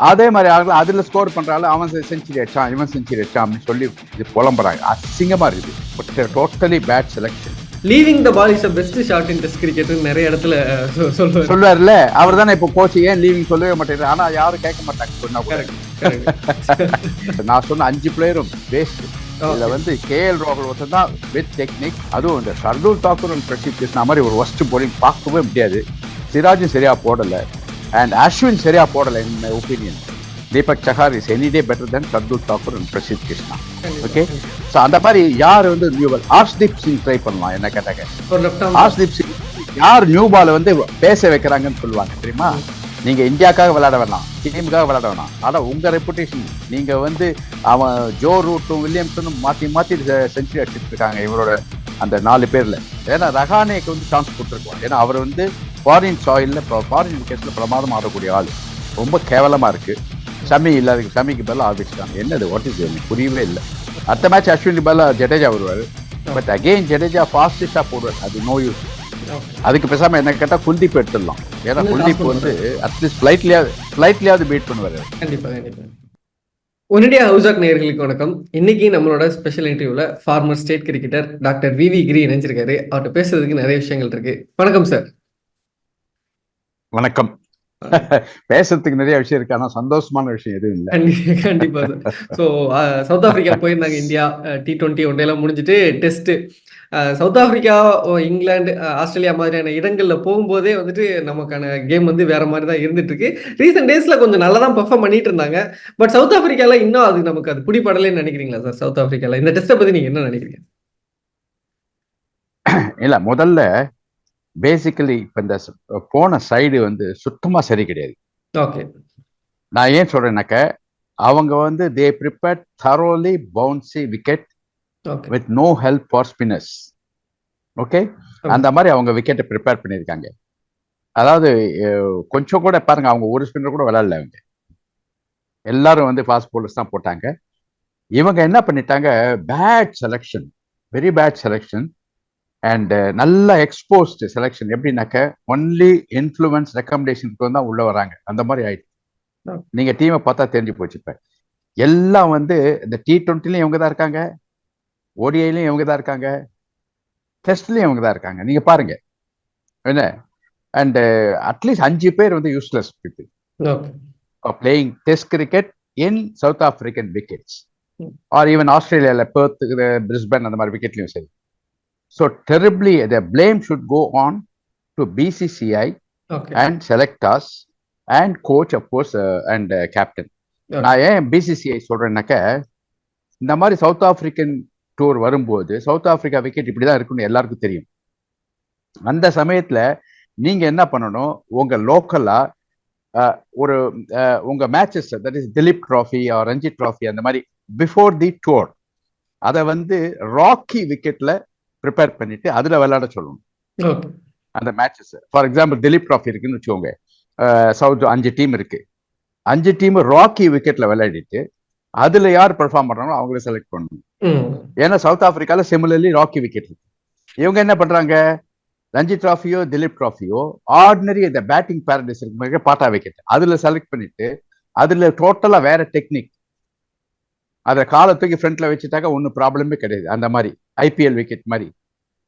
அதே மாதிரி ஆகல அதுல ஸ்கோர் பண்றாலும் அவன் செஞ்சுரி அடிச்சான் இவன் செஞ்சுரி அடிச்சான் அப்படின்னு சொல்லி இது புலம்புறாங்க. அசிங்கமா இருக்குது. But totally bad selection leaving the ball is a best shot in test cricket நிறைய இடத்துல சொல்லுவாரு. சொல்லுவார்ல அவர் தானே இப்போ கோச் ஏன் லீவிங் சொல்லவே மாட்டேங்குது? ஆனா யாரும் கேட்க மாட்டாங்க சொன்னா கூட. நான் சொன்ன அஞ்சு பிளேயரும் வேஸ்ட் இதுல வந்து கேஎல் ராகுல் ஒருத்தர் தான் வித் டெக்னிக் அதுவும் இந்த ஷர்துல் தாக்கூர் பிரசித் கிருஷ்ணா மாதிரி ஒரு ஒஸ்ட் போலிங் பார்க்கவே முடியாது. சிராஜும் சரியா போடல. அண்ட் அஸ்வின் சரியா போடல in my opinion Deepak Chahar is any day better than Shardul Thakur and Prasidh Krishna okay so அந்த மாதிரி யார் வந்து நியூபல் ஆர்ஷ்தீப் சிங் ட்ரை பண்ணலாம் என்ன ஆர்ம் ஆர்ஷ்தீப் சிங் யார் நியூ பால் வந்து பேச வைக்கிறாங்கன்னு சொல்லுவாங்க தெரியுமா? நீங்க இந்தியாக்காக விளையாட வேணாம் டீமுக்காக விளையாட வேணாம். ஆனா உங்க ரெப்புடேஷன் நீங்க வந்து அவன் ஜோ ரூட்டும் வில்லியம்ஸனும் மாத்தி மாத்தி செஞ்சுரி அடிச்சிட்டு இருக்காங்க இவரோட அந்த நாலு பேர்ல. ஏன்னா ரஹானேக்கு வந்து சான்ஸ் கொடுத்துருக்கோம். ஏன்னா அவர் வந்து ஃபாரின் சாயில்ல ஃபாரின் விக்கெட்ஸ்ல பிரமாதம் ஆடக்கூடிய ஆள். ரொம்ப கேவலமா இருக்கு. ஷமி இல்லாத ஷமிக்கு பதிலாக ஆரம்பிச்சிட்டாங்க என்னது வாட் இஸ் எனக்கு புரியவே இல்லை. அடுத்த மேட்ச் அஸ்வினி பதிலாக ஜடேஜா வருவார். பட் அகெயின் ஜடேஜா ஃபாஸ்டஸ்டா போடுவார். அது நோ யூஸ் அதுக்கு பேசாம என்ன கேட்டா குல்தீப் எடுத்துடலாம். ஏன்னா குல்தீப் வந்து அட்லீஸ்ட் ஃபிளைட்லயாவது ஃபிளைட்லயாவது பீட் பண்ணுவாரு. கண்டிப்பா கண்டிப்பா. ஒன்னிடியா ஹவுசாக் நேயர்களுக்கு வணக்கம். இன்னைக்கு நம்மளோட ஸ்பெஷல் இன்டர்வியூல former state cricketer doctor V V Giri இணைஞ்சிருக்காரு. அவர்கிட்ட பேசுறதுக்கு நிறைய விஷயங்கள் இருக்கு. வணக்கம் சார் வணக்கம். பேசுறதுக்கு நிறைய விஷயம் இருக்கு. ஆனா சந்தோஷமான விஷயம் எதுவும் இல்லை. கண்டி- கண்டிப்பா ஸோ சவுத் ஆப்பிரிக்கா போயிருந்தாங்க இந்தியா. டி டுவெண்ட்டி ஒன் டேலாம் முடிஞ்சுட்டு test South Africa England Australia மாதிரியான இடங்கள்ல போகும்போதே வந்துட்டு நமக்கான கேம் வந்து வேற மாதிரி தான் இருந்துட்டு இருக்கு ரீசெண்ட் டேஸ்ல கொஞ்சம் நல்லா தான் பெர்ஃபார்ம் பண்ணிட்டு இருந்தாங்க. பட் சவுத் ஆப்பிரிக்கால இன்னும் அது நமக்கு அது பிடிபடலைன்னு நினைக்கிறீங்களா சார்? சவுத் ஆப்பிரிக்கால இந்த டெஸ்ட்டை பத்தி நீங்க என்ன நினைக்கிறீங்க? இல்ல முதல்ல பேசிக்கலி இப்ப இந்த போன சைடு வந்து சுத்தமா சரி கிடையாது. ஓகே நான் ஏன் சொல்றேன்னாக்க அவங்க வந்து they prepare thoroughly bouncy wicket with no help for spinners okay அந்த மாதிரி அவங்க விக்கெட்டை ப்ரிப்பேர் பண்ணியிருக்காங்க. அதாவது கொஞ்சம் கூட பாருங்க அவங்க ஒரு ஸ்பின்னர் கூட விளையாடல அவங்க எல்லாரும் வந்து ஃபாஸ்ட் bowlers தான் போட்டாங்க. இவங்க என்ன பண்ணிட்டாங்க bad selection very bad selection and நல்ல எக்ஸ்போஸ்ட் செலெக்ஷன் எப்படின்னாக்க ஒன்லி இன்ஃப்ளூயன்ஸ் ரெக்கமெண்டேஷனுக்கு தான் உள்ள வராங்க. அந்த மாதிரி ஆயிடுச்சு. நீங்க டீமை பார்த்தா தெரிஞ்சு போச்சு இப்ப. எல்லாம் வந்து இந்த டி டுவெண்ட்டிலையும் இவங்க தான் இருக்காங்க. ஓடிஐலையும் இவங்க தான் இருக்காங்க. டெஸ்ட்லயும் இவங்க தான் இருக்காங்க. நீங்க பாருங்க. என்ன? அண்ட் அட்லீஸ்ட் அஞ்சு பேர் வந்து useless people playing test cricket in South African wickets. Or even ஆஸ்திரேலியாவில் பெர்த் பிரிஸ்பன் அந்த மாதிரி விக்கெட்லையும் சரி. So terribly the blame should go on to BCCI okay and selectors and coach of course and captain Okay. நான் ஏன் BCCI சொல்றேன்னாக்க இந்த மாதிரி சவுத் ஆப்பிரிக்கன் டூர் வரும்போது சவுத் ஆப்பிரிக்கா விக்கெட் இப்படி தான் இருக்குன்னு எல்லாருக்கும் தெரியும். அந்த சமயத்துல நீங்க என்ன பண்ணணும்? உங்க லோக்கலா ஒரு அஹ், உங்க matches that is Duleep trophy Ranji trophy அந்த மாதிரி பிஃபோர் தி டூர் அதை வந்து ராக்கி விக்கெட்ல ப்ரிப்பேர் பண்ணிட்டு அதுல விளையாட சொல்லணும். அந்த matches for example Duleep trophy இருக்குன்னு வச்சுக்கோங்க. சவுத் அஞ்சு டீம் இருக்கு. அஞ்சு டீம் ராக்கி விக்கெட்ல விளையாடிட்டு அதுல யார் பெர்ஃபார்ம் பண்றாங்களோ அவங்கள செலக்ட் பண்ணணும். ஏன்னா சவுத் ஆப்பிரிக்கால சிமிலர்லி ராக்கி விக்கெட் இருக்கு. இவங்க என்ன பண்றாங்க? ரஞ்சி டிராஃபியோ திலீப் டிராஃபியோ ஆர்டினரி இந்த பேட்டிங் பேரடைஸ் இருக்கு. பாட்டா விக்கெட் அதுல செலக்ட் பண்ணிட்டு அதுல டோட்டலா வேற டெக்னிக் அதை காலை தூக்கி ஃப்ரண்ட்ல வச்சுட்டாக்க ஒன்றும் ப்ராப்ளமே கிடையாது. அந்த மாதிரி ஐபிஎல் விக்கெட் மாதிரி.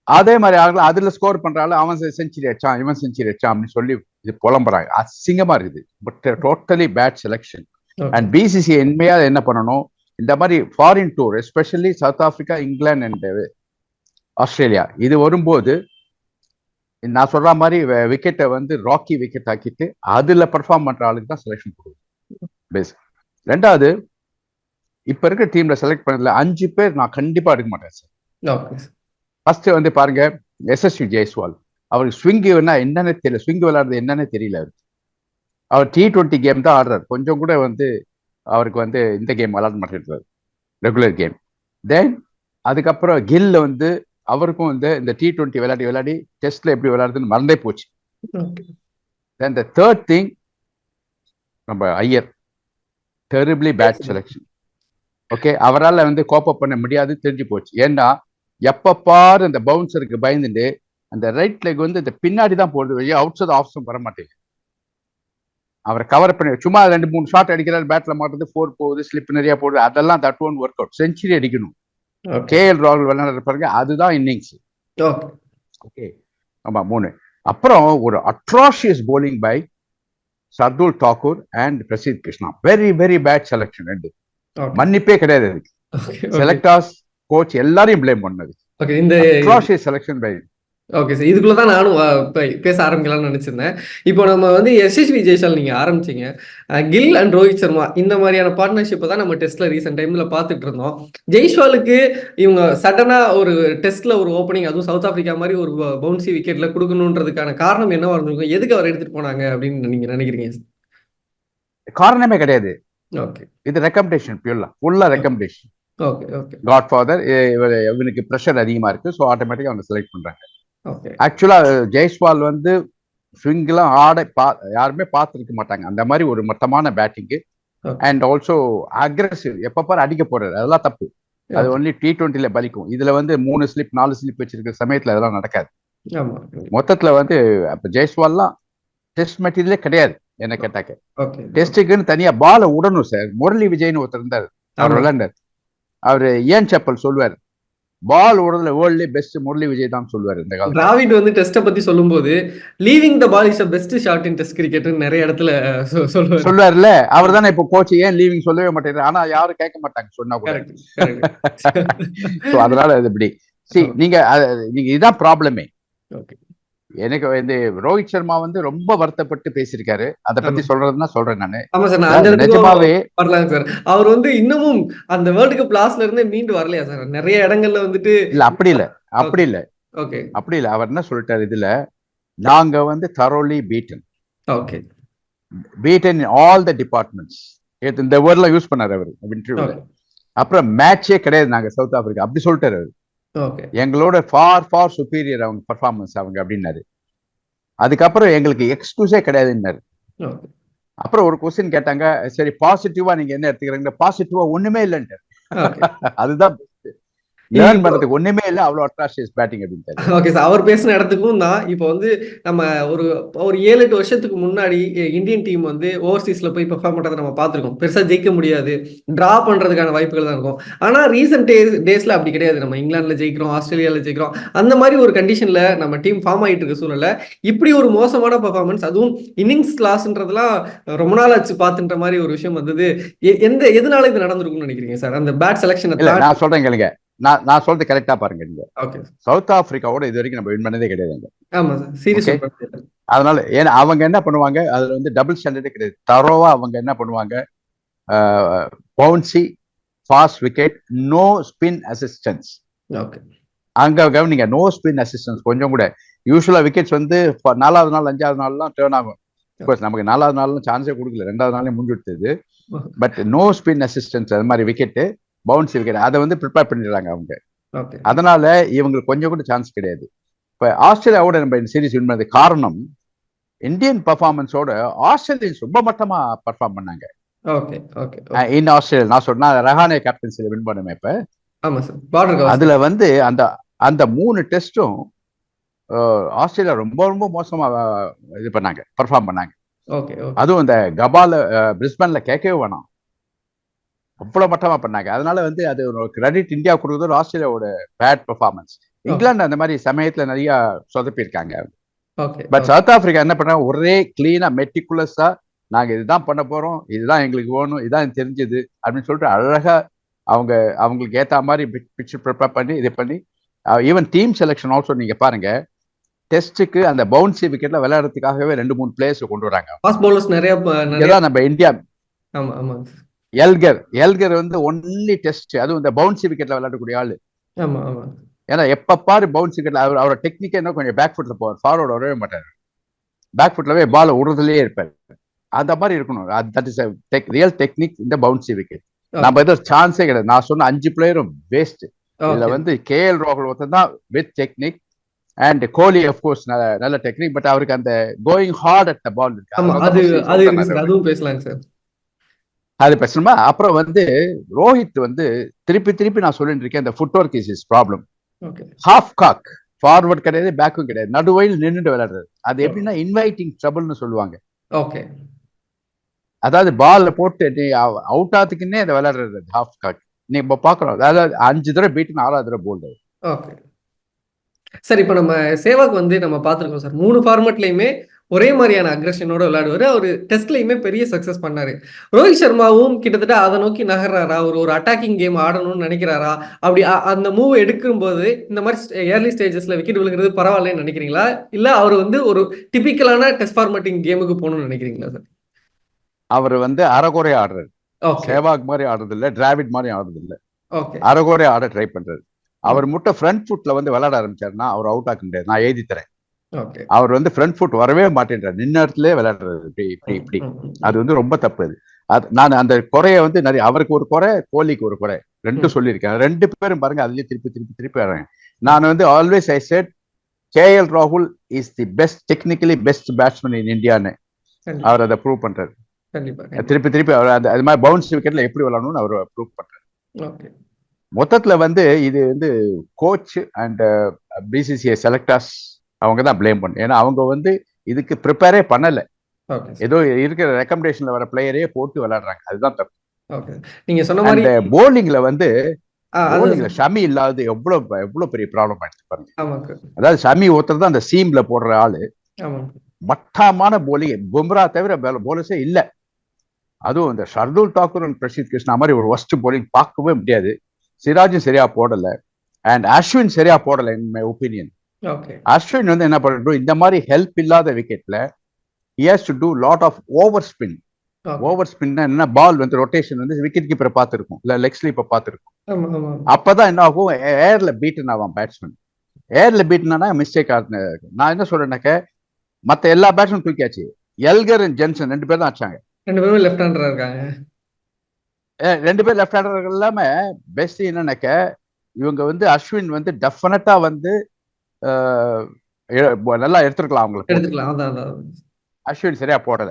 அதே மாதிரி ஆகல அதுல ஸ்கோர் பண்றாள் அவன் செஞ்சுரி அடிச்சான் இவன் செஞ்சுரி அடிச்சான் அப்படின்னு சொல்லி இது புலம்புறாங்க. அசிங்கமா இருக்குது. But totally bad selection. And BCCI உண்மையா என்ன பண்ணணும்? இந்த மாதிரி foreign tour especially South Africa England and Australia இது வரும்போது நான் சொல்ற மாதிரி விக்கெட்டை வந்து ராக்கி விக்கெட் ஆக்கிட்டு அதுல பெர்ஃபார்ம் பண்ற ஆளுக்கு தான் செலெக்ஷன் கொடுக்கும் பேஸ் ரெண்டாவது இப்ப இருக்க டீம்ல செலக்ட் பண்ணதுல அஞ்சு பேர் நான் கண்டிப்பா எடுக்க மாட்டேன் சார் ஃபர்ஸ்ட் வந்து பாருங்க எஸ்எஸ்வி ஜெய்ஸ்வால் அவருக்கு ஸ்விங் என்னன்னே தெரியல. ஸ்விங் விளையாடுறது என்னன்னே தெரியல அவருக்கு. அவர் டி டுவெண்ட்டி கேம் தான் ஆடுறாரு. கொஞ்சம் கூட வந்து அவருக்கு வந்து இந்த கேம் விளையாட மாட்டேங்கிறார் ரெகுலர் கேம் தென் அதுக்கப்புறம் கில் வந்து அவருக்கும் வந்து இந்த டி டுவெண்ட்டி விளையாடி விளையாடி டெஸ்ட்ல எப்படி விளையாடுறதுன்னு மறந்தே போச்சு. தென் த தேர்ட் திங் நம்ம Iyer. Terribly bad selection okay அவரால் வந்து கோப்பப் பண்ண முடியாது தெரிஞ்சு போச்சு. ஏன்னா எப்ப பாரு இந்த பவுன்சருக்கு பயந்துட்டு அந்த ரைட் லெக் வந்து இந்த பின்னாடி தான் போடுது வழியா அவுட் சைட் ஆஃப்ஸும் வர மாட்டேங்குது அவரை கவர் பண்ணி சும்மா ரெண்டு மூணு ஷாட் அடிக்கிறாரு பேட்ல மாட்டுறது ஃபோர் போகுது ஸ்லிப் நிறைய போகுது அதெல்லாம் that one work out century அடிக்கணும். ஓகே கேஎல் ராகுல் விளையாடுற பாருங்க அதுதான் இன்னிங்ஸ் ஓகே ஆமா மூணு. அப்புறம் ஒரு atrocious bowling by Shardul Thakur and Prasidh Krishna very very bad selection ரெண்டு. மன்னிப்பே கிடையாது செலக்டர்ஸ் கோச் எல்லாரையும் ப்ளேம் பண்ணது. ஓகே இந்த செலக்ஷன் பை ஓகே சார் இதுக்குள்ள தான் நானும் பேச ஆரம்பிக்கலாம்னு நினைச்சிருந்தேன். இப்போ நம்ம வந்து எஸ்எஸ்வி ஜெய்சால் நீங்க ஆரம்பிச்சீங்க. கில் அண்ட் ரோஹித் சர்மா இந்த மாதிரியான பார்ட்னர்ஷிப்பை தான் நம்ம டெஸ்ட்ல ரீசெண்ட் டைம்ல பார்த்துட்டு இருந்தோம். ஜெய்ஸ்வாலுக்கு இவங்க சடனா ஒரு டெஸ்ட்ல ஒரு ஓப்பனிங் அதுவும் சவுத் ஆப்பிரிக்கா மாதிரி ஒரு பவுன்சி விக்கெட்ல கொடுக்கணுன்றதுக்கான காரணம் என்னவா இருந்திருக்கும்? எதுக்கு அவர் எடுத்துட்டு போனாங்க அப்படின்னு நீங்க நினைக்கிறீங்க? காரணமே கிடையாது. ஓகே இது ரெக்கமெண்டேஷன் பியூர்லா ஃபுல்லா recommendation okay okay godfather இவனுக்கு ப்ரெஷர் அதிகமா இருக்கு ஸோ ஆட்டோமேட்டிக்கா அவங்க செலக்ட் பண்றாங்க. ஓகே ஆக்சுவலா ஜெய்ஸ்வால் வந்து ஸ்விங்லாம் ஆட பா யாருமே பார்த்துருக்க மாட்டாங்க. அந்த மாதிரி ஒரு மட்டமான பேட்டிங்கு. அண்ட் ஆல்சோ அக்ரெசிவ் எப்ப பாரு அடிக்க போறாரு. அதெல்லாம் தப்பு. அது ஒன்லி டி டுவெண்ட்டில பலிக்கும். இதுல வந்து மூணு ஸ்லிப் நாலு ஸ்லிப் வச்சிருக்கிற சமயத்துல அதெல்லாம் நடக்காது. மொத்தத்துல வந்து அப்ப ஜெய்ஸ்வால்லாம் டெஸ்ட் மெட்டீரியலே கிடையாது. என்ன கேட்டாக்க? ஓகே டெஸ்ட்டுக்குன்னு தனியா பாலை விடணும் சார். முரளி விஜய்னு ஒருத்தர் இருந்தார். அவர். விளையாண்டார். அவரு ஏன் செப்பல் சொல்லுவார்? பால் விடுறதுல வேர்ல்ட்லேயே பெஸ்ட் முரளி விஜய் தான் சொல்லுவார் இந்த காலத்துல. டிராவிட் வந்து டெஸ்ட்டை பத்தி சொல்லும்போது leaving the ball is best shot in test கிரிக்கெட்னு நிறைய இடத்துல சொ- சொல்லுவாரு. சொல்லுவார்ல அவர் தானே இப்போ கோச் ஏன் லீவிங் சொல்லவே மாட்டேங்கிறார்? ஆனா யாரும் கேட்க மாட்டாங்க சொன்னா கூட. ஸோ அதனால அது இப்படி. சி. நீங்க நீங்க இதான் ப்ராப்ளமே ஓகே. எனக்கு வந்து ரோஹித் சர்மா வந்து ரொம்ப வருத்தப்பட்டு பேசியிருக்காரு. அதை பத்தி. சொல்றதுன்னா சொல்றேன் நானு. நிஜமாவே வரலாங்க சார். அவர் வந்து இன்னமும் அந்த வேர்ல்டு கப் லாஸ்ட்ல இருந்தே மீண்டு வரலையா சார்? நிறைய இடங்கள்ல வந்துட்டு இல்ல அப்படி இல்ல. அப்படி இல்ல. ஓகே அப்படி இல்ல. அவர் என்ன சொல்லிட்டாரு இதுல? நாங்க வந்து thoroughly beaten okay beaten all the departments இந்த வேர்ட்லாம் யூஸ் பண்ணாரு அவர். இன்டர்வியூல அப்புறம் மேட்சே கிடையாது நாங்க சவுத் ஆப்பிரிக்கா அப்படி சொல்லிட்டாரு அவர். எங்களோட ஃபார் ஃபார் சுப்பீரியர் அவங்க பர்ஃபார்மன்ஸ் அவங்க அப்படின்னாரு. அதுக்கப்புறம் எங்களுக்கு எக்ஸ்கியூஸே கிடையாதுன்னாரு. அப்புறம் ஒரு கொஸ்டின் கேட்டாங்க சரி பாசிட்டிவா நீங்க என்ன எடுத்துக்கிறீங்க? பாசிட்டிவா ஒண்ணுமே இல்லைன்ட்டு. அதுதான் லேர்ன் பண்றதுக்கு ஒண்ணுமே இல்ல அவ்வளவு அட்ராஷியஸ் பேட்டிங் அப்படின்னு ஓகே சார் அவர் பேசின இடத்துக்கும் தான் இப்போ வந்து நம்ம ஒரு ஒரு ஏழு எட்டு வருஷத்துக்கு முன்னாடி இந்தியன் டீம் வந்து ஓவர்சீஸ்ல போய் பெர்ஃபார்ம் பண்றதை நம்ம பார்த்துருக்கோம். பெருசா ஜெயிக்க முடியாது. டிரா பண்றதுக்கான வாய்ப்புகள் தான் இருக்கும். ஆனா ரீசெண்ட் டேஸ் டேஸ்ல அப்படி கிடையாது. நம்ம இங்கிலாந்துல ஜெயிக்கிறோம் ஆஸ்திரேலியால ஜெயிக்கிறோம். அந்த மாதிரி ஒரு கண்டிஷன்ல நம்ம டீம் ஃபார்ம் ஆயிட்டு இருக்க சூழல்ல இப்படி ஒரு மோசமான பெர்ஃபார்மன்ஸ் அதுவும் இன்னிங்ஸ் லாஸ்ன்றதுலாம் ரொம்ப நாள் ஆச்சு பார்த்துன்ற மாதிரி ஒரு விஷயம் வந்தது. எந்த எதனால இது நடந்திருக்கும்னு நினைக்கிறீங்க சார் அந்த பேட் செலெக்ஷன் நான் சொல்றேன் கேளுங்க. நான் நான் சொல்றது கரெக்டா பாருங்க நீங்க. ஓகே சவுத் ஆப்பிரிக்காவோட இது வரைக்கும் நம்ம வின் பண்ணதே Okay. அதனால ஏன்னா அவங்க என்ன பண்ணுவாங்க அதுல வந்து டபுள் ஸ்டாண்டர்டே கிடையாது. தரோவா அவங்க என்ன பண்ணுவாங்க bouncy fast wicket no spin assistance okay அங்க கவனிங்க நோ ஸ்பின் அசிஸ்டன்ஸ் கொஞ்சம் கூட. யூஸ்வலா விக்கெட்ஸ் வந்து நாலாவது நாள் அஞ்சாவது நாள்லாம் டேர்ன் ஆகும். கோர்ஸ் நமக்கு நாலாவது நாள்லாம் சான்ஸே கொடுக்கல. ரெண்டாவது நாளே முடிஞ்சு விட்டது பட் நோ ஸ்பின் அசிஸ்டன்ஸ் அது மாதிரி விக்கெட்டு பவுன்சி விக்கெட் அதை வந்து ப்ரிப்பேர் பண்ணிடுறாங்க அவங்க. அதனால இவங்களுக்கு கொஞ்சம் கூட சான்ஸ் கிடையாது. இப்ப ஆஸ்திரேலியாவோட நம்ம இந்த சீரிஸ் வின் பண்ணது காரணம் இந்தியன் பர்ஃபார்மன்ஸோட ஆஸ்திரேலியன்ஸ் ரொம்ப மட்டமா பர்ஃபார்ம் பண்ணாங்க. ஓகே ஓகே இன் ஆஸ்திரேலியா நான் சொன்னா ரஹானே கேப்டன்சில வின் பண்ணுமே இப்ப. ஆமா சார் பார்டர் அதுல வந்து அந்த அந்த மூணு டெஸ்டும் ஆஸ்திரேலியா ரொம்ப ரொம்ப மோசமா இது பண்ணாங்க பர்ஃபார்ம் பண்ணாங்க. ஓகே அதுவும் இந்த கபால பிரிஸ்பன்ல கேட்கவே வேணாம். அவ்வளவு மட்டமா பண்ணாங்க. அதனால வந்து அது ஒரு கிரெடிட் இந்தியா கொடுக்குறது ஆஸ்திரேலியாவோட பேட் பெர்ஃபார்மன்ஸ் இங்கிலாந்து அந்த மாதிரி சமயத்துல நிறைய சொதப்பியிருக்காங்க. பட் சவுத் ஆப்பிரிக்கா என்ன பண்ணாங்க ஒரே கிளீனா மெட்டிகுலஸா நாங்க இதுதான் பண்ண போறோம் இதுதான் எங்களுக்கு வேணும் இதான் தெரிஞ்சது அப்படின்னு சொல்லிட்டு அழகா அவங்க அவங்களுக்கு ஏத்த மாதிரி பிக்சர் ப்ரிப்பேர் பண்ணி இது பண்ணி ஈவன் டீம் செலெக்ஷன் ஆல்சோ நீங்க பாருங்க. டெஸ்ட்டுக்கு அந்த பவுன்சி விக்கெட்ல விளையாடுறதுக்காகவே ரெண்டு மூணு பிளேயர்ஸ் கொண்டு வராங்க. நிறைய நம்ம இந்தியா ஆமா ஆமா. எல்கர் எல்கர் வந்து ஒன்லி டெஸ்ட் அதுவும் இந்த பவுன்சி விக்கெட்ல விளையாடக்கூடிய ஆளு. ஏன்னா எப்ப பாரு பவுன்ஸ் விக்கெட்ல அவர் அவரோட டெக்னிக் என்ன கொஞ்சம் பேக் ஃபுட்ல போவார் ஃபார்வர்ட் வரவே மாட்டார். பேக் ஃபுட்லவே பால் விடுறதுலயே இருப்பார். அந்த மாதிரி இருக்கணும். தட் இஸ் ரியல் டெக்னிக் இந்த பவுன்சி விக்கெட் நம்ம ஏதோ சான்ஸே கிடையாது. நான் சொன்ன அஞ்சு பிளேயரும் வேஸ்ட் இதுல வந்து கேஎல் ராகுல் ஒருத்தன் தான் with technique and Kohli course நல்ல டெக்னிக் பட் அவருக்கு அந்த going hard at the ball அது இருக்கு அதுவும் பேசலாங்க சார் அது பேசணுமா அப்புறம் வந்து ரோஹித் வந்து திருப்பி திருப்பி நான் சொல்லிட்டு இருக்கேன் இந்த footwork is is problem okay half cock forward கிடையாது பேக்கும் கிடையாது. நடுவயில் நின்னுட்டு விளையாடுறது. அது எப்படின்னா இன்வைட்டிங் ட்ரபிள்னு சொல்லுவாங்க. ஓகே அதாவது பால்ல போட்டு நீ அவுட் ஆத்துக்குன்னே அதை விளையாடுறது ஹாஃப் காக் நீ இப்போ பாக்குறோம் அதாவது அஞ்சு தடவை பீட்டு ஆறாவது தடவை போல்டு ஓகே சார் இப்போ நம்ம சேவாக் வந்து நம்ம பார்த்துருக்கோம் சார் மூணு ஃபார்மேட்லையுமே ஒரே மாதிரியான அக்ரஷனோட விளையாடுவாரு. அவர் டெஸ்ட்லையுமே பெரிய சக்சஸ் பண்ணாரு. ரோஹித் சர்மாவும் கிட்டத்தட்ட அதை நோக்கி நகர்றாரா? ஒரு ஒரு அட்டாக்கிங் கேம் ஆடணும்னு நினைக்கிறாரா? அப்படி அந்த மூவ் எடுக்கும்போது இந்த மாதிரி ஏர்லி ஸ்டேஜஸ்ல விக்கெட் விழுகிறது பரவாயில்லன்னு நினைக்கிறீங்களா? இல்ல அவர் வந்து ஒரு டிபிக்கலான டெஸ்ட் ஃபார்மேட்டிங் கேமுக்கு போகணும்னு நினைக்கிறீங்களா சார் அவர் வந்து அரைகுறை ஆடுறாரு. சேவாக் மாதிரி ஆடுறது இல்ல டிராவிட் மாதிரி ஆடுறது இல்ல ஓகே அரைகுறை ஆட ட்ரை பண்றாரு. அவர் முட்டை ஃப்ரண்ட் ஃபுட்ல வந்து விளையாட ஆரம்பிச்சாருன்னா அவர் அவுட் ஆக்க முடியாது. நான் எழுதி தரேன். அவர் வந்து ஃப்ரண்ட் ஃபுட் வரவே மாட்டேன்றார். நின்ன இடத்துல விளையாடுறாரு இப்படி இப்படி இப்படி. அது வந்து ரொம்ப தப்பு அது. அது நான் அந்த குறைய வந்து நிறைய அவருக்கு ஒரு குறை கோலிக்கு ஒரு குறை. ரெண்டும். சொல்லியிருக்கேன். ரெண்டு பேரும் பாருங்க அதுலயே திருப்பி திருப்பி திருப்பி வர்றேன் நான் வந்து ஆல்வேஸ் ஐ செட் கேஎல் ராகுல் is the best technically best batsman in இந்தியான்னு அவர் அதை ப்ரூவ் பண்றாரு. திருப்பி திருப்பி அவர் அது அது மாதிரி பவுன்ஸ் விக்கெட்ல எப்படி விளையாடணும்னு அவர் ப்ரூவ் பண்றாரு. மொத்தத்துல வந்து இது வந்து கோச் அண்ட் பிசிசிஐ செலக்டர்ஸ் அவங்க தான் ப்ளேம் பண்ணும் ஏன்னா அவங்க வந்து இதுக்கு ப்ரிப்பேரே பண்ணல. ஏதோ இருக்கிற ரெக்கமெண்டேஷன்ல வர பிளேயரே போட்டு விளையாடுறாங்க. அதுதான் தப்பு. ஓகே நீங்க சொன்ன மாதிரி அந்த போலிங்ல வந்து ஷமி இல்லாத எவ்வளவு எவ்வளவு பெரிய ப்ராப்ளம் ஆயிடுச்சு பாருங்க. அதாவது ஷமி ஒருத்தர் தான் அந்த சீம்ல போடுற ஆளு. மட்டமான போலிங் பும்ரா தவிர போலர்ஸே இல்ல. அதுவும் இந்த ஷர்துல் தாக்கூர் அண்ட் பிரசித் கிருஷ்ணா மாதிரி ஒரு ஒஸ்ட் போலிங் பார்க்கவே முடியாது. சிராஜும் சரியா போடல. அண்ட் அஸ்வின் சரியா போடல இன் மை ஒப்பீனியன் அஸ்வின் வந்து என்ன பண்ணட்டும் இந்த மாதிரி ஹெல்ப் இல்லாத விக்கெட்ல has to do lot of over spin over ஸ்பின்னா என்ன? பால் வந்து ரொட்டேஷன் வந்து விக்கெட் கீப்பரை பார்த்துருக்கும். இல்ல லெக் ஸ்லீப்பை பார்த்துருக்கும். அப்பதான் என்ன ஆகும்? ஏர்ல பீட்டன் ஆவான் பேட்ஸ்மேன் ஏர்ல பீட்னா மிஸ்டேக் ஆகுது நான் என்ன சொல்றேன்னாக்க மத்த எல்லா பேட்ஸ்மேன் தூக்கியாச்சு. எல்கர் அண்ட் ஜென்சன் ரெண்டு பேர் தான் அடிச்சாங்க. ரெண்டு பேரும் லெஃப்ட் ஹேண்டரா இருக்காங்க. ரெண்டு பேர் லெஃப்ட் ஹேண்டர்கள் இல்லாம பெஸ்ட் என்னன்னாக்க இவங்க வந்து அஸ்வின் வந்து டெஃபினட்டா வந்து நல்லா எடுத்திருக்கலாம் அவங்களுக்கு. அஸ்வின் சரியா போடல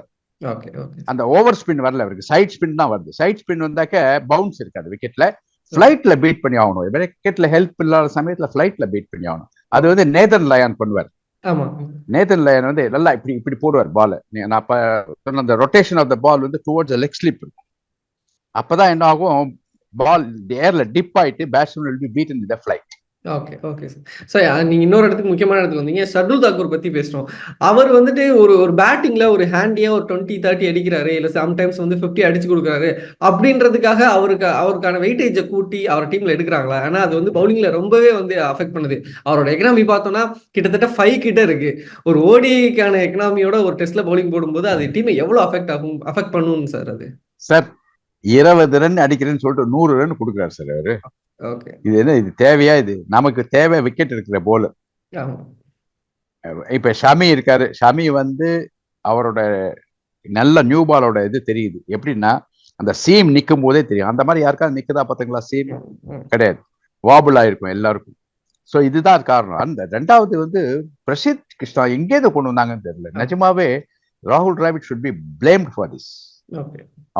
அந்த ஓவர் ஸ்பின் வரல அவருக்கு. சைட் ஸ்பின் தான் வருது. சைட் ஸ்பின் வந்தாக்க பவுன்ஸ் இருக்காது விக்கெட்ல ஃபிளைட்ல பீட் பண்ணி ஆகணும். விக்கெட்ல ஹெல்ப் இல்லாத சமயத்துல ஃபிளைட்ல பீட் பண்ணி ஆகணும். அது வந்து நேதன் லயான் பண்ணுவார். நேதன் லயன் வந்து நல்லா இப்படி இப்படி போடுவார் பால் நான் அப்ப சொன்ன அந்த ரொட்டேஷன் ஆஃப் த பால் வந்து டுவர்ட்ஸ் லெக் ஸ்லிப் அப்பதான் என்ன ஆகும்? பால் ஏர்ல டிப் ஆயிட்டு batsman will be beat in the flight okay okay sir sir நீங்கள் இன்னொரு இடத்துக்கு முக்கியமான இடத்துக்கு வந்தீங்க. ஷர்துல் தாக்கூர் பற்றி பேசுகிறோம் அவர் வந்துட்டு ஒரு ஒரு பேட்டிங்கில் ஒரு ஹேண்டியாக ஒரு டுவெண்ட்டி தேர்ட்டி அடிக்கிறாரு. இல்லை சம்டைம்ஸ் வந்து 50 அடிச்சு கொடுக்குறாரு. அப்படின்றதுக்காக அவருக்கு அவருக்கான வெயிட்டேஜை கூட்டி அவர் டீமில் எடுக்கிறாங்களா? ஆனால் அது வந்து பவுலிங்கில் ரொம்பவே வந்து அஃபெக்ட் பண்ணுது. அவரோட எக்கனாமி பார்த்தோன்னா கிட்டத்தட்ட ஃபைவ் கிட்ட இருக்கு. ஒரு ஓடிக்கான எக்கனாமியோட ஒரு டெஸ்ட்டில் பவுலிங் போடும்போது அது டீமை எவ்வளோ அஃபெக்ட் ஆகும் அஃபெக்ட் பண்ணும் சார் அது? சார் இருபது ரன் அடிக்கிறேன்னு சொல்லிட்டு நூறு ரன் கொடுக்குறாரு சார் அவரு. இது என்ன இது தேவையா இது? நமக்கு தேவை விக்கெட் இருக்கிற போல் இப்ப ஷமி இருக்காரு. ஷமி வந்து அவரோட நல்ல நியூ பாலோட இது தெரியுது. எப்படின்னா அந்த சீம் நிக்கும் போதே தெரியும். அந்த மாதிரி யாருக்காவது நிக்குதா பாத்தீங்களா சீம் கிடையாது. வாபுல் ஆயிருக்கும் எல்லாருக்கும். சோ இதுதான் காரணம். அந்த ரெண்டாவது வந்து பிரசித் கிருஷ்ணா எங்கேருந்து கொண்டு வந்தாங்கன்னு தெரியல. நிஜமாவே ராகுல் Dravid should be blamed for this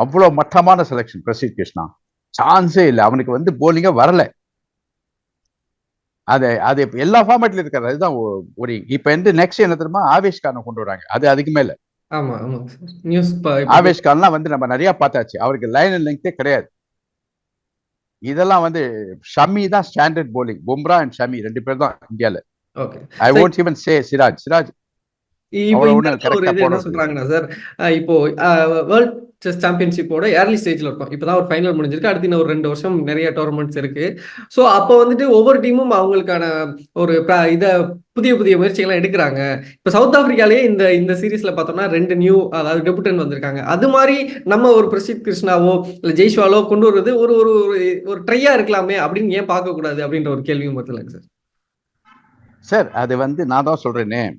அவ்வளவு மட்டமான செலெக்ஷன் பிரசித் கிருஷ்ணா. சான்ஸே இல்லை. அவனுக்கு வந்து போலிங்க வரல. அது அது எல்லா ஃபார்மேட்ல இருக்காரு அதுதான் ஒரு இப்ப வந்து நெக்ஸ்ட் என்ன தெரியுமா? ஆவேஷ் கானை கொண்டு வராங்க அது அதுக்கு மேல. ஆவேஷ் கான்லாம் வந்து நம்ம நிறைய பார்த்தாச்சு. அவருக்கு லைன் அண்ட் லெங்க்தே கிடையாது. இதெல்லாம் வந்து ஷமி தான் standard bowling Bumrah and Shami ரெண்டு பேர் தான் இந்தியால. I. Won't even say Siraj Siraj என்ன. சொல்றாங்கன்னா சார் இப்போ வேர்ல்ட் செஸ் சாம்பியன்ஷிப்போட ஏர்லி ஸ்டேஜ்ல இருக்கும். இப்பதான் ஒரு ஃபைனல் முடிஞ்சிருக்கு. அடுத்து இன்னும் ஒரு ரெண்டு வருஷம் நிறைய டோர்னமெண்ட்ஸ் இருக்கு. ஸோ அப்போ வந்துட்டு ஒவ்வொரு டீமும் அவங்களுக்கான ஒரு இத புதிய புதிய முயற்சிகள்லாம் எடுக்கிறாங்க. இப்போ சவுத் ஆப்பிரிக்காலேயே இந்த இந்த சீரீஸ்ல பார்த்தோம்னா ரெண்டு நியூ அதாவது டெபுட்டன் வந்திருக்காங்க. அது மாதிரி நம்ம ஒரு பிரசித் கிருஷ்ணாவோ இல்ல ஜெய்ஷ்வாலோ கொண்டு வருவது ஒரு ஒரு ஒரு- ட்ரையா இருக்கலாமே அப்படின்னு ஏன் பார்க்க கூடாது அப்படின்ற ஒரு கேள்வியும் வருதுலங்க சார்? சார் அது வந்து நான் தான் சொல்றேனே.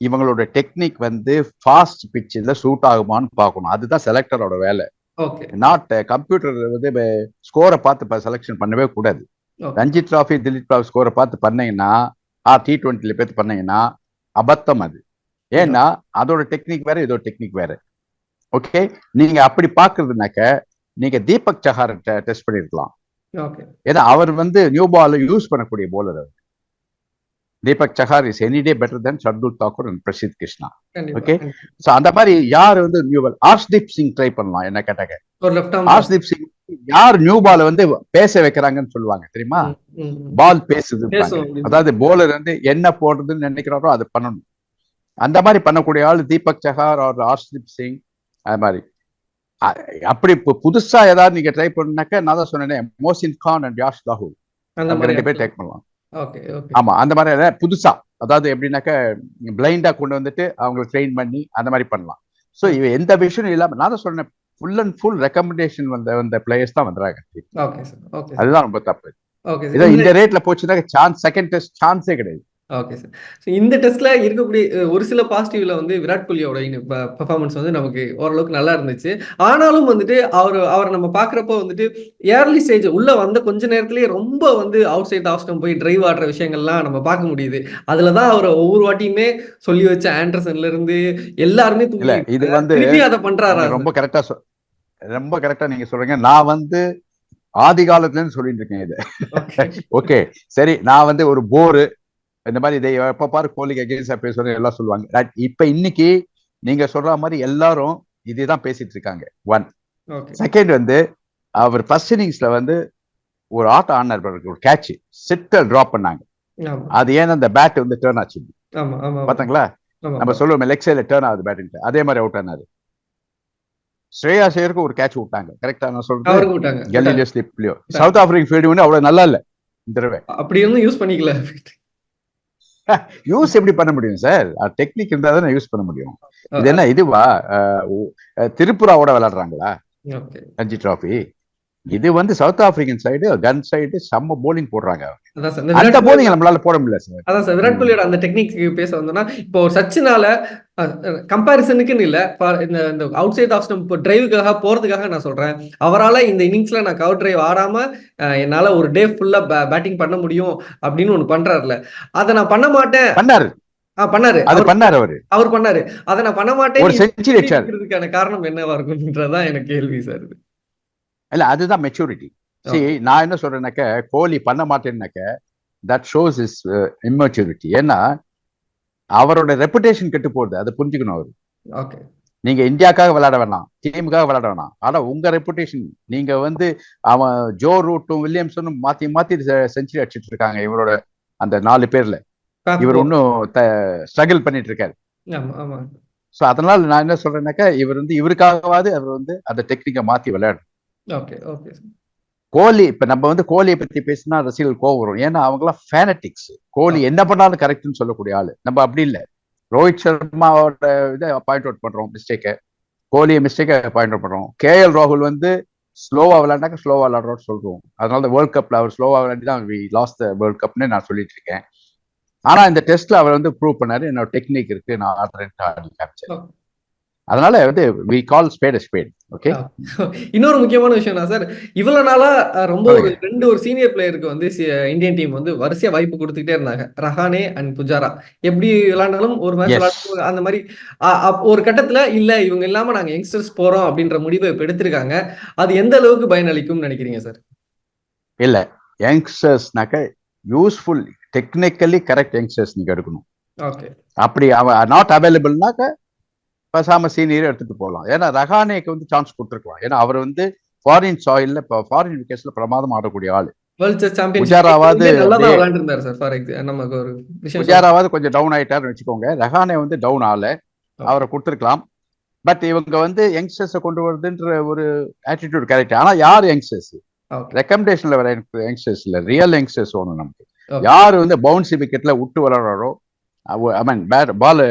இவங்களோட டெக்னிக் வந்து ஃபாஸ்ட் பிச்சில் சூட் ஆகுமான்னு பார்க்கணும். அதுதான் செலக்டரோட வேலை. ஓகே நாட் கம்ப்யூட்டர் வந்து ஸ்கோரை பார்த்து செலெக்ஷன் பண்ணவே கூடாது. ரஞ்சி டிராஃபி திலீப் டிராஃபி ஸ்கோரை பார்த்து பண்ணீங்கன்னா ஆ டி டுவெண்ட்டில பார்த்து பண்ணீங்கன்னா அபத்தம் அது. ஏன்னா அதோட டெக்னிக் வேற இதோட டெக்னிக் வேற. ஓகே நீங்க அப்படி பாக்குறதுனாக்க நீங்க தீபக் சஹார் டெஸ்ட் பண்ணிருக்கலாம். ஓகே ஏன்னா அவர் வந்து நியூ பால் யூஸ் பண்ணக்கூடிய bowler our. Deepak Chahar is any day better than Shardul Thakur and Prasidh Krishna. கண்டிப்பா. ஸோ அந்த மாதிரி யார் வந்து new ball Arshdeep Singh try பண்ணலாம் என்ன கேட்டாங்க ஆர்ஷ்தீப் சிங் யார் நியூ பால் வந்து பேச வைக்கிறாங்கன்னு சொல்லுவாங்க தெரியுமா? பால் பேசுது அதாவது போலர் வந்து என்ன போடுறதுன்னு நினைக்கிறாரோ அது பண்ணணும். அந்த மாதிரி பண்ணக்கூடிய ஆள் தீபக் சஹார் அவர் ஆர்ஷ்தீப் சிங் அது மாதிரி. அப்படி புதுசா ஏதாவது நீங்க ட்ரை பண்ணாக்க நான் தான் சொன்னேன் மோசின் கான் அண்ட் யாஷ் மாதிரி ரெண்டு பேர் டேக் பண்ணலாம். ஓகே ஓகே ஆமா அந்த மாதிரி புதுசா அதாவது எப்படின்னாக்க பிளைண்டா கொண்டு வந்துட்டு அவங்களை ட்ரெயின் பண்ணி அந்த மாதிரி பண்ணலாம். ஸோ இவ எந்த விஷயம் இல்லாம நான் தான் சொன்னேன் ஃபுல் அண்ட் ஃபுல் ரெக்கமெண்டேஷன் வந்த வந்த பிளேயர்ஸ் தான் வந்துறாங்க அதுதான் ரொம்ப தப்பு. இதோ இந்த ரேட்ல போச்சுன்னா சான்ஸ் செகண்ட் டெஸ்ட் சான்ஸே கிடையாது. ஓகே சார் ஸோ இந்த டெஸ்ட்ல இருக்கக்கூடிய ஒரு சில பாசிட்டிவ்ல வந்து விராட் கோலியோட பெர்ஃபார்மன்ஸ் வந்து நமக்கு ஓரளவுக்கு நல்லா இருந்துச்சு. ஆனாலும் வந்துட்டு அவர் அவரை நம்ம பார்க்குறப்போ வந்துட்டு ஏர்லி ஸ்டேஜ் உள்ள வந்த கொஞ்ச நேரத்திலேயே ரொம்ப வந்து அவுட் சைட் ஆஃப் ஸ்டம் போய் டிரைவ் ஆடுற விஷயங்கள்லாம் நம்ம பார்க்க முடியுது. அதுல தான் அவர் ஒவ்வொரு வாட்டியுமே சொல்லி வச்ச ஆண்டர்சன்ல இருந்து எல்லாருமே இது வந்து அதை பண்றாரா ரொம்ப கரெக்டா ரொம்ப கரெக்டா நீங்க சொல்றீங்க. நான் வந்து ஆதி காலத்துல இருந்து சொல்லிட்டு இருக்கேன் இது. ஓகே சரி. நான் வந்து ஒரு போரு. இந்த மாதிரி இதை எப்ப பாரு கோலிக்கு அகேன்ஸ்டா பேசுறேன் எல்லாம் சொல்லுவாங்க. Right. இப்ப இன்னைக்கு நீங்க சொல்ற மாதிரி எல்லாரும் இதுதான் பேசிட்டு இருக்காங்க. ஒன் செகண்ட் வந்து அவர் ஃபர்ஸ்ட் இன்னிங்ஸ்ல வந்து ஒரு ஆட்டம் ஆடினார் பாருங்க, ஒரு கேட்ச் சிட்டர் டிராப் பண்ணாங்க. அது ஏன் அந்த பேட் வந்து டேர்ன் ஆச்சு? பாத்தீங்களா? நம்ம சொல்லுவோம் லெக் சைட்ல டேர்ன் ஆகுது பேட் அதே மாதிரி அவுட் ஆனாரு. ஸ்ரேயா சேருக்கு ஒரு கேட்ச் விட்டாங்க. கரெக்டா நான் விட்டாங்க. கலீலியோ ஸ்லிப்லயோ சவுத் ஆப்பிரிக்கன் ஃபீல்டு அவ்வளவு நல்லா இல்ல இந்த தடவை. அப்படி இருந்தும் யூஸ் பண்ணிக்கல. யூஸ் எப்படி பண்ண முடியும் சார் டெக்னிக் இருந்தா தானே யூஸ் பண்ண முடியும். இது என்ன இதுவா திரிபுராவோட விளையாடுறாங்களா? ரஞ்சி டிராஃபி இது வந்து சவுத் ஆப்பிரிக்கன் சைடு கன் சைடு செம்ம போலிங் போடுறாங்க அந்த போலிங் நம்மளால போட முடியல சார் அதான் சார் விராட் கோலியோட அந்த டெக்னிக் பேச வந்தோம்னா இப்போ சச்சினால கம்பேரிசனுக்குன்னு இல்ல. இந்த இந்த அவுட் சைட் ஆஃப் ஸ்டம் இப்போ டிரைவுக்காக போறதுக்காக நான் சொல்றேன். அவரால இந்த இன்னிங்ஸ்ல நான் கவர் டிரைவ் ஆடாம அஹ், என்னால ஒரு டே ஃபுல்லா பேட்டிங் பண்ண முடியும் அப்படின்னு ஒண்ணு பண்றாருல. அதை நான் பண்ண மாட்டேன். பண்ணாரு. ஆ, பண்ணாரு. அது அவர் பண்ணாரு அவரு. அவர் பண்ணாரு. அதை நான் பண்ண மாட்டேன். காரணம் என்னவா இருக்கும்ன்றதான் எனக்கு கேள்வி சார் இல்ல அதுதான் மெச்சூரிட்டி see நான் என்ன சொல்றேன்னாக்க கோலி பண்ண மாட்டேன்னாக்க தட் ஷோஸ் இஸ் இம்மெச்சூரிட்டி ஏன்னா அவரோட ரெப்புடேஷன் கெட்டு போகுது. அதை புரிஞ்சுக்கணும் அவரு. ஓகே நீங்க இந்தியாக்காக விளையாட வேணாம். டீமுக்காக விளையாட வேணாம். ஆனா உங்க ரெப்புடேஷன் நீங்க வந்து அவன் ஜோ ரூட்டும் வில்லியம்சனும் மாத்தி மாத்தி செஞ்சுரி அடிச்சிட்டு இருக்காங்க இவரோட அந்த நாலு பேர்ல. இவர் இன்னும் ஸ்ட்ரகிள் பண்ணிட்டு இருக்காரு. சோ அதனால நான் என்ன சொல்றேன்னாக்கா இவர் வந்து இவருக்காகவாது அவர் வந்து அந்த டெக்னிக்கை மாத்தி விளையாடும் ஓகே ஓகே கோலி இப்ப நம்ம வந்து கோலியை பத்தி பேசினா ரசிகர்கள் கோவம் வரும். ஏன்னா அவங்களாம் ஃபேனட்டிக்ஸ் கோலி என்ன பண்ணாலும் கரெக்ட்னு சொல்லக்கூடிய ஆளு. நம்ம அப்படி இல்லை. ரோஹித் சர்மாவோட இதை பாயிண்ட் அவுட் பண்றோம் மிஸ்டேக்கை கோலியை மிஸ்டேக்கை பாயிண்ட் அவுட் பண்றோம். கேஎல் ராகுல் வந்து ஸ்லோவா விளையாண்டாக்க ஸ்லோவா விளையாடுறோம்னு சொல்றோம். அதனால தான் வேர்ல்ட் கப்ல அவர் ஸ்லோவா விளையாடி தான் வி லாஸ்ட் த வேர்ல்ட் கப்னு நான் சொல்லிட்டு இருக்கேன். ஆனா இந்த டெஸ்ட்ல அவர் வந்து ப்ரூவ் பண்ணாரு என்னோட டெக்னிக் இருக்கு நான் ஆடி காமிச்சேன் அதனால வந்து we call spade spade okay இன்னொரு முக்கியமான விஷயம் தான் சார் இவ்வளவு நாளா ரொம்ப ஒரு ரெண்டு ஒரு சீனியர் பிளேயருக்கு வந்து இந்தியன் டீம் வந்து வரிசையா வாய்ப்பு கொடுத்துக்கிட்டே இருந்தாங்க. ரஹானே அண்ட் புஜாரா. எப்படி விளையாண்டாலும் ஒரு மேட்ச். விளையாடும் அந்த மாதிரி ஒரு கட்டத்துல இல்ல இவங்க இல்லாம நாங்க யங்ஸ்டர்ஸ் போறோம் அப்படின்ற முடிவை இப்ப எடுத்திருக்காங்க. அது எந்த அளவுக்கு பயனளிக்கும்னு நினைக்கிறீங்க சார் இல்ல யங்ஸ்டர்ஸ்னாக்க யூஸ்ஃபுல் டெக்னிக்கலி கரெக்ட் யங்ஸ்டர்ஸ் நீங்க எடுக்கணும். ஓகே அப்படி நாட் அவைலபிள்னாக்க பேசாம சீனியர் எடுத்துட்டு போகலாம் ஏன்னா ரஹானேக்கு வந்து சான்ஸ் கொடுத்துருக்கலாம். ஏன்னா அவர் வந்து ஃபாரின் சாயில்ல இப்போ ஃபாரின் விக்கெட்ஸ்ல பிரமாதம் ஆடக்கூடிய ஆளு. புஜாராவது கொஞ்சம் டவுன் ஆயிட்டாருன்னு வச்சுக்கோங்க. ரஹானே வந்து டவுன் ஆகல அவரை கொடுத்துருக்கலாம். பட் இவங்க வந்து யங்ஸ்டர்ஸை கொண்டு வருதுன்ற ஒரு ஆட்டிடியூட் கரெக்ட் ஆனா யார் யங்ஸ்டர்ஸ் ரெக்கமெண்டேஷன்ல வர யங்ஸ்டர்ஸ் இல்ல. ரியல் யங்ஸ்டர்ஸ் வேணும் நமக்கு. யார் வந்து பவுன்சி விக்கெட்ல விட்டு விளையாடுறாரோ I mean bad ball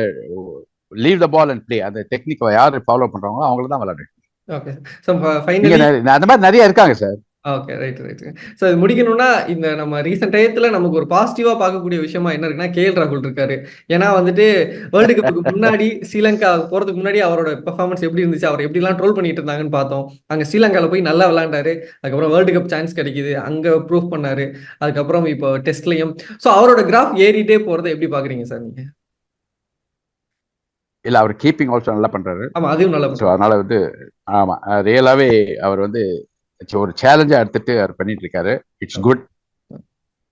leave the ball and play அந்த டெக்னிக்கை யார் ஃபாலோ பண்றாங்களோ அவங்கள தான் விளையாடு ஓகே ஸோ நீங்க ஃபைனலி நெ- அந்த மாதிரி நிறைய இருக்காங்க sir okay right right so இது முடிக்கணும்னா இந்த நம்ம ரீசெண்ட் டயத்தில் நமக்கு ஒரு பாசிட்டிவாக பார்க்கக்கூடிய விஷயமா என்ன இருக்குன்னா கேஎல் ராகுல் இருக்காரு. ஏன்னா வந்துட்டு வேர்ல்டு கப்புக்கு முன்னாடி ஸ்ரீலங்கா போகிறதுக்கு முன்னாடி அவரோட பெர்ஃபார்மன்ஸ் எப்படி இருந்துச்சு அவர் எப்படிலாம் ட்ரோல் பண்ணிட்டு இருந்தாங்கன்னு பார்த்தோம். அங்கே ஸ்ரீலங்காவில் போய் நல்லா விளையாண்டாரு. அதுக்கப்புறம் வேர்ல்டு கப் சான்ஸ் கிடைக்குது. அங்கே ப்ரூவ் பண்ணாரு. அதுக்கப்புறம் இப்போ டெஸ்ட்லையும் ஸோ அவரோட கிராஃப் ஏறிட்டே போகிறத எப்படி பார்க்குறீங்க சார் நீங்கள் இல்ல அவர் கீப்பிங் ஆல்சோ நல்லா பண்றாரு. ஆமாம் அதையும் நல்லா ஸோ அதனால வந்து ஆமா ரியலாவே அவர் வந்து ஒரு சேலஞ்சா எடுத்துட்டு அவர் பண்ணிட்டு இருக்காரு. இட்ஸ் குட்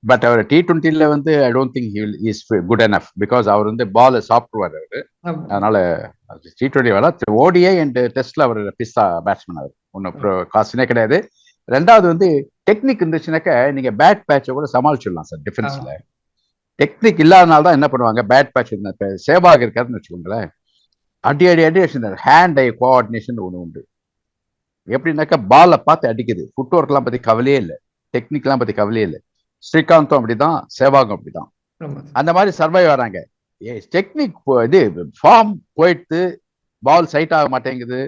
பட் அவர் டி டுவெண்ட்டில வந்து I don't think he is good enough because அவர் வந்து பால் சாப்பிடுவார் அவரு. அதனால டி டுவெண்ட்டி வேலை. ஓடிஐ அண்ட் டெஸ்ட்ல அவர் பிஸ்தா பேட்ஸ்மேன் அவர். ஒன்றும் காசுனே கிடையாது. ரெண்டாவது வந்து டெக்னிக் இருந்துச்சுனாக்க நீங்க பேட் பேட்சை கூட சமாளிச்சிடலாம் சார் டிஃபென்ஸ்ல டெக்னிக் இல்லாதனால தான் என்ன பண்ணுவாங்க பேட் பேட்ச் சேவாக இருக்காருன்னு வச்சுக்கோங்களேன். அடி அடி அடி அடிச்சு ஹேண்ட் ஐ கோஆர்டினேஷன் ஒன்று உண்டு. எப்படின்னாக்கா பாலை பார்த்து அடிக்குது. ஃபுட் ஒர்க்லாம் பற்றி கவலையே இல்லை. டெக்னிக்லாம் பற்றி கவலையே இல்லை. ஸ்ரீகாந்தும் அப்படிதான் சேவாகும் அப்படிதான். அந்த மாதிரி சர்வை வராங்க டெக்னிக் இது ஃபார்ம் போயிட்டு பால் சைட் ஆக மாட்டேங்குது.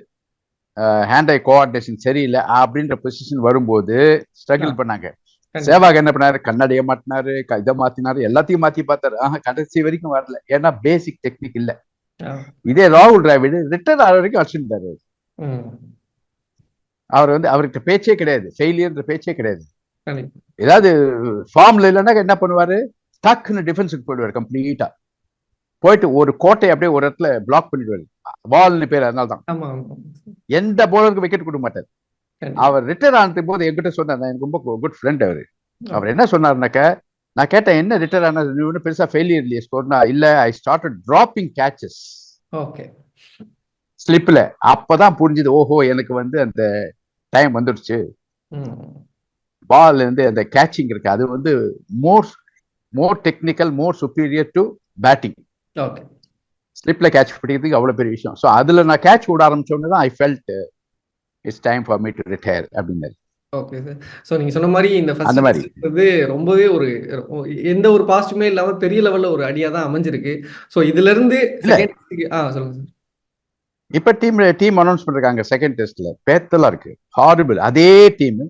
ஹேண்ட் ஐ கோஆர்டினேஷன் சரியில்லை அப்படின்ற பொசிஷன் வரும்போது ஸ்ட்ரகிள். பண்ணாங்க. சேவாக் என்ன பண்ணாரு? கண்ணாடியை மாட்டினாரு இதை மாத்தினாரு எல்லாத்தையும் மாத்தி பார்த்தாரு. ஆஹா கடைசி வரைக்கும் வரல. ஏன்னா பேசிக் டெக்னிக் இல்ல. இதே ராகுல் டிராவிட் ரிட்டர்ன் ஆகிற வரைக்கும் அடிச்சுட்டாரு. அவர் வந்து அவர்கிட்ட பேச்சே கிடையாது. ஃபெயிலியர்ன்ற பேச்சே கிடையாது. ஏதாவது ஃபார்ம்ல இல்லைன்னா என்ன பண்ணுவாரு? டக்குன்னு டிஃபென்ஸுக்கு போயிடுவார் கம்ப்ளீட்டா. போயிட்டு ஒரு கோட்டை அப்படியே ஒரு இடத்துல பிளாக் பண்ணிடுவாரு. பால்னு பேர் அதனால தான். எந்த போலருக்கு விக்கெட் கொடுக்க மாட்டார். அவர் ரிட்டர்ன் ஆனது போது என்கிட்ட சொன்னார் நான் எனக்கு ரொம்ப குட் ஃப்ரெண்ட் அவர். அவர் என்ன சொன்னாருனாக்க நான் கேட்டேன் என்ன ரிட்டர்ன் ஆனது? நீ ஒன்றும் பெருசா ஃபெயிலியர் இல்லையே ஸ்கோர்னா இல்ல. I start dropping catches okay. ஸ்லிப்ல அப்பதான் புரிஞ்சுது ஓஹோ எனக்கு வந்து அந்த டைம் வந்துடுச்சு. பால் இருந்து அந்த கேட்சிங் இருக்கு. அது வந்து more more technical more superior to batting okay. ஸ்லிப்ல catch பிடிக்கிறதுக்கு அவ்வளவு பெரிய விஷயம். ஸோ அதுல நான் கேட்ச் விட ஆரம்பிச்சோன்னு தான் I felt it's time for me to retire அப்படின்னாரு. Okay sir. ஸோ நீங்க சொன்ன மாதிரி இந்த அந்த மாதிரி. வந்து ரொம்பவே ஒரு எந்த ஒரு பாசிட்டிவுமே இல்லாம பெரிய லெவல்ல ஒரு அடியா தான் அமைஞ்சிருக்கு. ஸோ இதுல இருந்து ஆ சொல்லுங்க சார். இப்ப டீம் டீம் அனௌன்ஸ் பண்ணிருக்காங்க செகண்ட் டெஸ்ட்ல பேத்தலா இருக்கு. ஹாரிபிள் அதே டீம்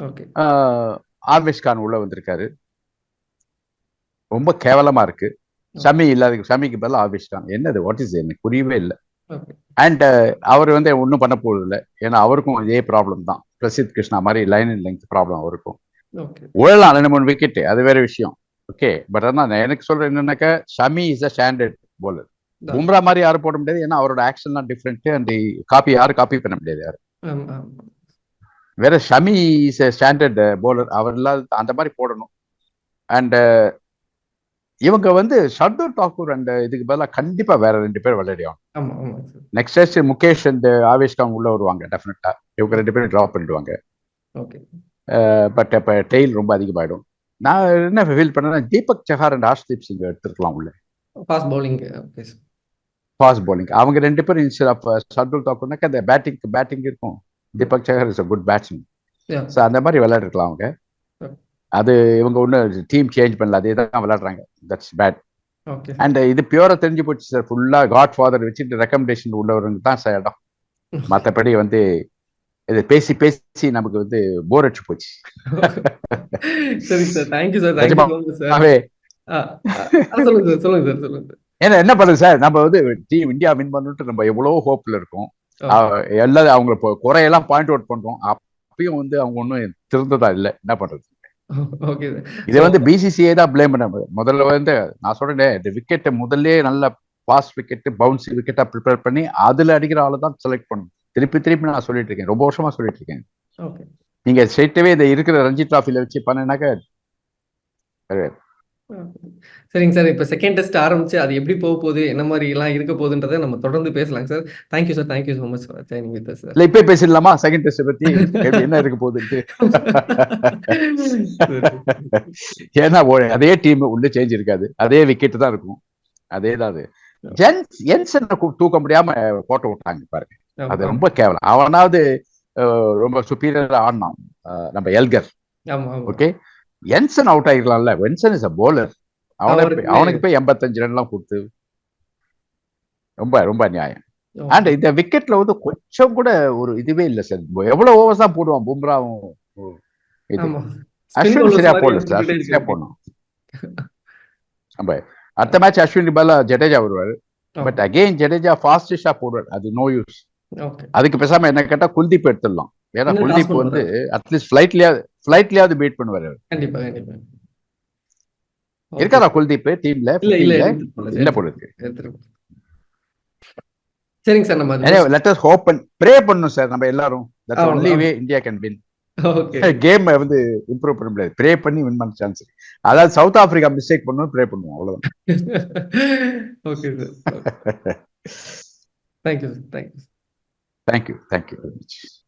ஓகே. ஆர்வேஸ் கான் உள்ள வந்திருக்காரு. ரொம்ப கேவலமா இருக்கு. ஷமி இல்லாத ஷமிக்கு பதிலா ஆர்வேஸ் கான் என்னது? வாட் இஸ் எனக்கு புரியவே இல்லை. அண்ட் அவர் வந்து ஒன்றும் பண்ண போறது இல்லை ஏன்னா அவருக்கும் இதே ப்ராப்ளம் தான். பிரசித் கிருஷ்ணா மாதிரி லைன் அண்ட் லெங்க் ப்ராப்ளம் அவருக்கும் ஓகே. உழலாம் ரெண்டு மூணு விக்கெட் அது வேற விஷயம். ஓகே பட் ஆனால் நான் எனக்கு சொல்றேன் என்னன்னாக்கா Shami is a standard bowler. தான். பும்ரா மாதிரி யாரும் போட முடியாது. ஏன்னா அவரோட ஆக்ஷன்லாம் டிஃப்ரெண்ட் அண்ட் காப்பி யாரும் காப்பி பண்ண முடியாது ஆமா. வேற Shami is a standard bowler. அவர் இல்லாத அந்த மாதிரி போடணும். அண்ட் இவங்க வந்து ஷர்துல் தாக்கூர் அண்ட் இதுக்கு பதிலாக கண்டிப்பா வேற ரெண்டு பேர் sir. Next test Mukesh and Avesh Khan உள்ள வருவாங்க டெஃபினட்டா இவங்க ரெண்டு பேரும் ட்ராப் பண்ணிடுவாங்க. பட் இப்போ டெய்ல் ரொம்ப அதிகமாயிடும் நான் என்ன ஃபீல் பண்ணேன்னா தீபக் சஹார் அண்ட் ஹர்ஷ்தீப் சிங் எடுத்துருக்கலாம் உள்ள ஃபாஸ்ட் பவுலிங். ஃபாஸ்ட் bowling அவங்க ரெண்டு பேரும் இன்ஸ்டெட் ஆஃப் ஷர்துல் தாக்கூர்னாக்க அந்த பேட்டிங் பேட்டிங் இருக்கும் Deepak Chahar is a good batsman. So அந்த மாதிரி விளையாடிருக்கலாம் அவங்க. அது இவங்க ஒன்றும் டீம் சேஞ்ச் பண்ணல அதே தான் விளையாடுறாங்க தட்ஸ் பேட். அண்ட் இது பியூரா தெரிஞ்சு போச்சு சார் ஃபுல்லா காட் ஃபாதர் வச்சுட்டு ரெக்கமெண்டேஷன் உள்ளவருங்க தான் சார் இடம் மற்றபடி வந்து இது பேசி பேசி நமக்கு வந்து போர் அடிச்சு போச்சு சரிங்க sir. Thank you sir. Thank you sir. சொல்லுங்க சார். சொல்லுங்க சார். சொல்லுங்க சார். ஏன்னா என்ன பண்ணுது சார் நம்ம வந்து டீம் இந்தியா வின் பண்ணிட்டு நம்ம எவ்வளோ ஹோப்ல இருக்கோம். எல்லாம் அவங்க குறையெல்லாம் பாயிண்ட் அவுட் பண்றோம் அப்பயும் வந்து அவங்க ஒன்றும் திருந்ததா இல்லை என்ன பண்றது சார். இதை வந்து பிசிசிஐ தான் ப்ளேம் பண்ண. முதல்ல வந்து நான் சொல்றேன் இந்த விக்கெட்டை முதல்ல நல்ல பாஸ் விக்கெட் பவுன்ஸ் விக்கெட்டா ப்ரிப்பேர் பண்ணி அதுல அடிக்கிற ஆளை தான் செலக்ட் பண்ணணும் திருப்பி திருப்பி நான் சொல்லிட்டு இருக்கேன் ரொம்ப வருஷமா சொல்லிட்டு இருக்கேன். நீங்க ஸ்ட்ரெயிட்டவே இந்த இருக்கிற ரஞ்சி டிராஃபில வச்சு பண்ணினாக்க சரிங்க சார். இப்ப செகண்ட் டெஸ்ட் ஆரம்பிச்சு அது எப்படி போக போகுது? என்ன மாதிரி எல்லாம் இருக்க போகுதுன்றத நம்ம தொடர்ந்து பேசலாங்க sir. Thank you sir. Thank you so much for joining with sir. இல்ல இப்பே பேசிடலாமா செகண்ட் டெஸ்ட் பத்தி என்ன இருக்க போகுதுன்ட்டு ஏன்னா அதே டீம் உள்ள சேஞ்ச் இருக்காது அதே விக்கெட் தான் இருக்கும் அதே தான் அது ஜென்ஸ் என்சன் தூக்க முடியாம போட்டு விட்டாங்க பாருங்க அது ரொம்ப கேவலம் அவனாவது ரொம்ப சுப்பீரியர் ஆடினான் நம்ம எல்கர். ஓகே என்சன் அவுட் ஆகிக்கலாம்ல வென்சன் இஸ் அ bowler. அவனுக்கு அவனுக்கு போய் எண்பத்தஞ்சு ரன்லாம் கொடுத்து. ரொம்ப ரொம்ப நியாயம். அண்ட் இந்த விக்கெட்ல வந்து கொஞ்சம் கூட ஒரு இதுவே இல்லை சார் எவ்வளவு ஓவர்ஸ் தான் போடுவான் பும்ராவும்? இது. அஸ்வின் சரியா போடல சார் அஸ்வின் சரியா. போடணும். அடுத்த மேட்ச் அஸ்வின் பதிலா ஜடேஜா வருவாரு. பட் அகைன் ஜடேஜா ஃபாஸ்டிஷா போடுவார். அது நோ யூஸ். அதுக்கு பேசாம என்ன கேட்டா குல்தீப் எடுத்துடலாம். ஏன்னா குல்தீப் வந்து அட்லீஸ்ட் ஃபிளைட்லயாவது ஃபிளைட்லயாவது பீட் பண்ணுவாரு. கண்டிப்பா, கண்டிப்பா. இருக்காரா குல்தீப் டீம்ல இல்ல, எடுத்துட்டு போகல. சரிங்க சார் நம்ம லெட் அஸ் ஹோப் ப்ரே பண்ணணும் சார் நம்ம எல்லாரும். That's. Only way India can win game வந்து இம்ப்ரூவ் பண்ண முடியாது. ப்ரே பண்ணி வின் பண்ண சான்ஸ் இருக்கு. அதாவது சவுத் ஆப்பிரிக்கா மிஸ்டேக் பண்ணணும் ப்ரே பண்ணுவோம். அவ்வளவுதான். Okay sir thank you thank you thank you thank you very much